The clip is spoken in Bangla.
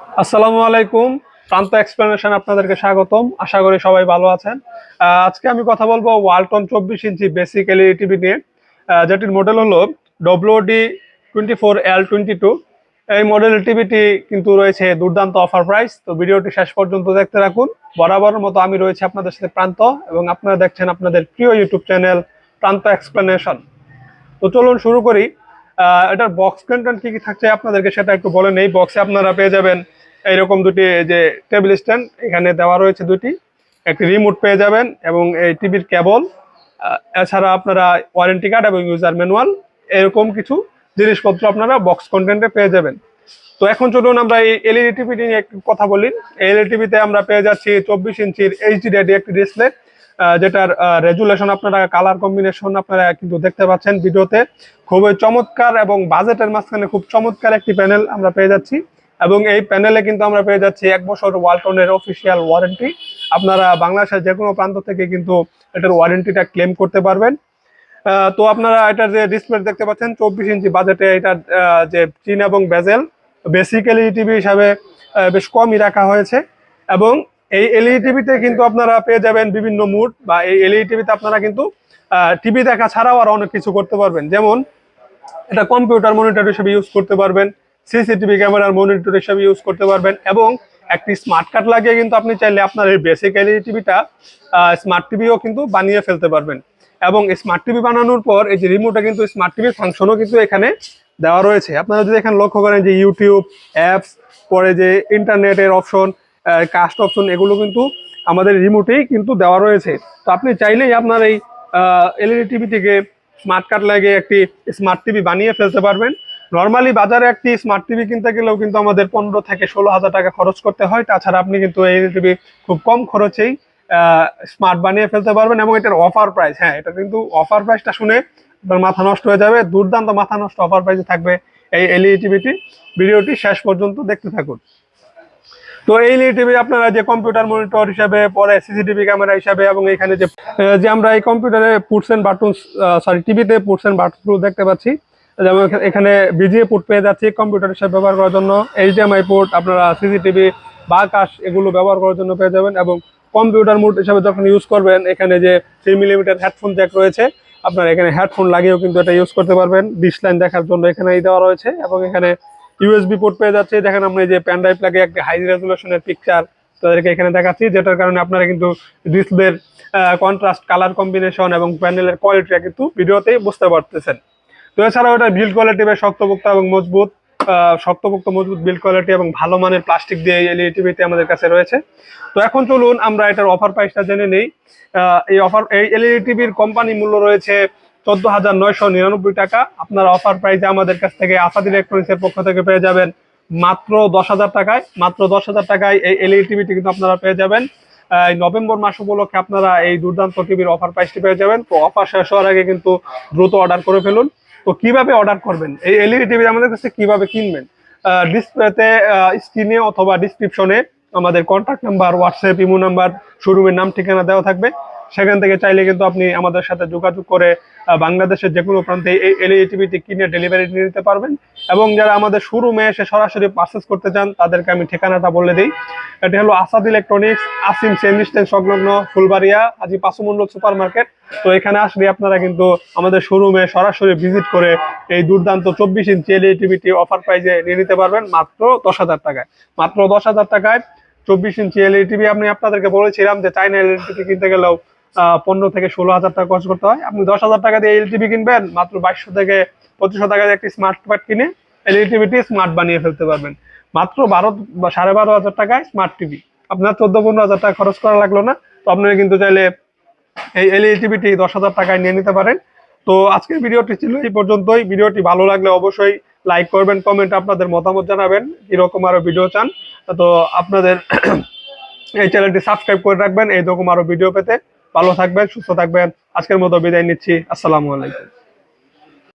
আসসালামু আলাইকুম। প্রান্ত এক্সপ্লেনেশন আপনাদেরকে স্বাগতম। আশা করি সবাই ভালো আছেন। আজকে আমি কথা বলব ওয়ালটন চব্বিশ ইঞ্চি বেসিক এলইডি টিভি নিয়ে। যেটির মডেল হলো WD twenty four L twenty two এই মডেল টিভিটি কিন্তু রয়েছে দুর্দান্ত অফার প্রাইস তো ভিডিওটি শেষ পর্যন্ত দেখতে রাখুন। বরাবরের মতো আমি রয়েছে আপনাদের সাথে প্রান্ত এবং আপনারা দেখছেন আপনাদের প্রিয় ইউটিউব চ্যানেল প্রান্ত এক্সপ্লেনেশন। তো চলুন শুরু করি। এটার বক্স কন্টেন্ট কি কি থাকছে আপনাদেরকে সেটা একটু বলে নেই। বক্সে আপনারা পেয়ে যাবেন এইরকম দুটি যে টেবিল স্ট্যান্ড এখানে দেওয়া রয়েছে দুটি। একটি রিমোট পেয়ে যাবেন এবং এই টিভির কেবল এছাড়া আপনারা ওয়ারেন্টি কার্ড এবং ইউজার ম্যানুয়াল এরকম কিছু জিনিসপত্র আপনারা বক্স কন্টেন্টে পেয়ে যাবেন। তো এখন চলুন আমরা এই এলইডি টিভি নিয়ে একটু কথা বলি। এলইডি টিভিতে আমরা পেয়ে যাচ্ছি চব্বিশ ইঞ্চির এইচডি রেডি একটি ডিসপ্লে যেটার রেজুলেশন আপনারা কালার কম্বিনেশন আপনারা কিন্তু দেখতে পাচ্ছেন ভিডিওতে। খুবই চমৎকার এবং বাজেটের মাঝখানে খুব চমৎকার একটি প্যানেল আমরা পেয়ে যাচ্ছি। এবং এই প্যানেলে কিন্তু আমরা পেয়ে যাচ্ছি এক বছর ওয়ালটনের অফিসিয়াল ওয়ারেন্টি আপনারা বাংলাদেশের যে কোনো প্রান্ত থেকে কিন্তু এটার ওয়ারেন্টিটা ক্লেম করতে পারবেন। তো আপনারা এটার যে ডিসপ্লে দেখতে পাচ্ছেন, চব্বিশ ইঞ্চি বাজেটে এটার যে চিন এবং বেজেল বেসিক্যালি টিভি হিসাবে বেশ কমই রাখা হয়েছে। এবং এই এলইডি টিভিতে কিন্তু আপনারা পেয়ে যাবেন বিভিন্ন মুড বা এই এলইডি টিভিতে আপনারা কিন্তু টিভি দেখা ছাড়াও আর অনেক কিছু করতে পারবেন। যেমন, এটা কম্পিউটার মনিটর হিসেবে ইউজ করতে পারবেন সিসিটিভি ক্যামেরার মনিটর হিসেবে ইউজ করতে পারবেন এবং একটি স্মার্ট কার্ড লাগিয়ে কিন্তু আপনি চাইলে আপনার এই বেসিক এলইডি টিভিটা স্মার্ট টিভিও কিন্তু বানিয়ে ফেলতে পারবেন। এবং স্মার্ট টিভি বানানোর পর এই যে রিমোটে কিন্তু স্মার্ট টিভির ফাংশনও কিন্তু এখানে দেওয়া রয়েছে। আপনারা যদি এখানে লক্ষ্য করেন যে ইউটিউব অ্যাপস পরে যে ইন্টারনেটের অপশন কাস্ট অপশন এগুলো কিন্তু আমাদের রিমোটেই কিন্তু দেওয়া রয়েছে। তো আপনি চাইলেই আপনার এই এলইডি টিভি থেকে স্মার্ট কার্ড লাগিয়ে একটি স্মার্ট টিভি বানিয়ে ফেলতে পারবেন। নর্মালি বাজারে একটি স্মার্ট টিভি কিনতে গেলেও কিন্তু আমাদের পনেরো থেকে ষোলো হাজার টাকা খরচ করতে হয়। তাছাড়া আপনি কিন্তু এই টিভি খুব কম খরচেই স্মার্ট বানিয়ে ফেলতে পারবেন এবং এটার অফার প্রাইস হ্যাঁ এটা কিন্তু অফার প্রাইসটা শুনে আপনার মাথা নষ্ট হয়ে যাবে। দুর্দান্ত মাথা নষ্ট অফার প্রাইসে থাকবে এই এলইডি টিভিটি ভিডিওটি শেষ পর্যন্ত দেখতে থাকুন। তো এই টিভি আপনারা যে কম্পিউটার মনিটর হিসাবে পরে সিসিটিভি ক্যামেরা হিসাবে এবং এখানে যে যে আমরা এই কম্পিউটারে পুটস এন্ড বাটন সরি টিভিতে পুটস এন্ড বাটন দেখতে পাচ্ছি। যেমন এখানে বিজিএ পোর্ট পেয়ে যাচ্ছি কম্পিউটার হিসাবে ব্যবহার করার জন্য। এইচডিএমআই পোর্ট আপনারা সিসিটিভি বা কাশ এগুলো ব্যবহার করার জন্য পেয়ে যাবেন এবং কম্পিউটার মোড হিসাবে যখন ইউজ করবেন, এখানে যে থ্রি মিলিমিটার হেডফোন জ্যাক রয়েছে, আপনারা এখানে হেডফোন লাগিয়েও কিন্তু এটা ইউজ করতে পারবেন। ডিশ লাইন দেখার জন্য এখানে এই দেওয়া রয়েছে এবং এখানে ইউএসবি পোর্ট পেয়ে যাচ্ছে। দেখেন আমরা এই যে প্যান ড্রাইভ লাগে একটা হাই রেজুলেশনের পিকচার তাদেরকে এখানে দেখাচ্ছি, যেটার কারণে আপনারা কিন্তু ডিসপ্লের কন্ট্রাস্ট কালার কম্বিনেশন এবং প্যানেলের কোয়ালিটিটা কিন্তু ভিডিওতেই বুঝতে পারতেছেন। তো এছাড়াও এটা বিল্ড কোয়ালিটি বেশ শক্তপোক্ত এবং মজবুত শক্তপোক্ত, মজবুত বিল্ড কোয়ালিটি এবং ভালো মানের প্লাস্টিক দিয়ে এলইডি টিভিতে আমাদের কাছে রয়েছে। তো এখন চলুন আমরা এটার অফার প্রাইসটা জেনে নেই। এই অফার এই এলইডি টিভির কোম্পানি মূল্য রয়েছে চোদ্দ হাজার নয়শো নিরানব্বই টাকা। আপনারা অফার প্রাইসে আমাদের কাছ থেকে আসাদ ইলেকট্রনিক্সের পক্ষ থেকে পেয়ে যাবেন মাত্র দশ হাজার টাকায়। মাত্র দশ হাজার টাকায় এই এলইডি টিভিটি কিন্তু আপনারা পেয়ে যাবেন। এই নভেম্বর মাস উপলক্ষে আপনারা এই দুর্দান্ত টিভির অফার প্রাইসটি পেয়ে যাবেন। তো অফার শেষ হওয়ার আগে কিন্তু দ্রুত অর্ডার করে ফেলুন। তো কীভাবে অর্ডার করবেন? এই এলইডি টিভি আমাদের কাছে কীভাবে কিনবেন? ডিসপ্লেতে স্ক্রিনে অথবা ডিসক্রিপশনে আমাদের contact number WhatsApp Imo number শোরুমের নাম, ঠিকানা দেওয়া থাকবে। সেখান থেকে চাইলে কিন্তু আপনি আমাদের সাথে যোগাযোগ করে বাংলাদেশের যে কোনো প্রান্তে এই এলইডি টিভিটি কিনে ডেলিভারি নিতে পারবেন। এবং যারা আমাদের শোরুমে এসে সরাসরি পারচেস করতে চান, তাদেরকে আমি ঠিকানাটা বলে দিই। এটি হলো আসাদ ইলেকট্রনিক্স, আসিম সেন্ডি স্ট্যান্ড সংলগ্ন ফুলবাড়িয়া আজি পাঁচমন্ডল সুপার মার্কেট তো এখানে আসলে আপনারা কিন্তু আমাদের শোরুমে সরাসরি ভিজিট করে এই দুর্দান্ত চব্বিশ ইঞ্চি এলইডি টিভিটি অফার প্রাইজে নিয়ে নিতে পারবেন, মাত্র দশ হাজার টাকায়। মাত্র দশ হাজার টাকায় চব্বিশ ইঞ্চি এলইডি টিভি আমি আপনাদেরকে বলেছিলাম যে চাইনা এলইডি টিভি কিনতে গেলেও পনেরো থেকে ষোলো হাজার টাকা খরচ করতে হয়। আপনি দশ হাজার টাকা দিয়ে এলইডি টিভি কিনবেন, মাত্র বাইশশো থেকে পঁচিশশো টাকা দিয়ে একটি স্মার্ট কার্ড কিনে এলইডি টিভিটি স্মার্ট বানিয়ে ফেলতে পারবেন। মাত্র বারো বা সাড়ে বারো হাজার টাকায় স্মার্ট টিভি আপনার চোদ্দ পনেরো হাজার টাকা খরচ করা লাগল না, তো আপনারা কিন্তু চাইলে এই এলইডি টিভিটি দশ হাজার টাকায় নিয়ে নিতে পারেন। তো আজকের ভিডিওটি ছিল এই পর্যন্তই। ভিডিওটি ভালো লাগলে অবশ্যই লাইক করবেন কমেন্ট আপনাদের মতামত জানাবেন এরকম আরও ভিডিও চান। তো আপনাদের এই চ্যানেলটি সাবস্ক্রাইব করে রাখবেন, এই রকম আরও ভিডিও পেতে। ভালো থাকবেন সুস্থ থাকবেন। আজকের মতো বিদায় নিচ্ছি। আসসালামু আলাইকুম।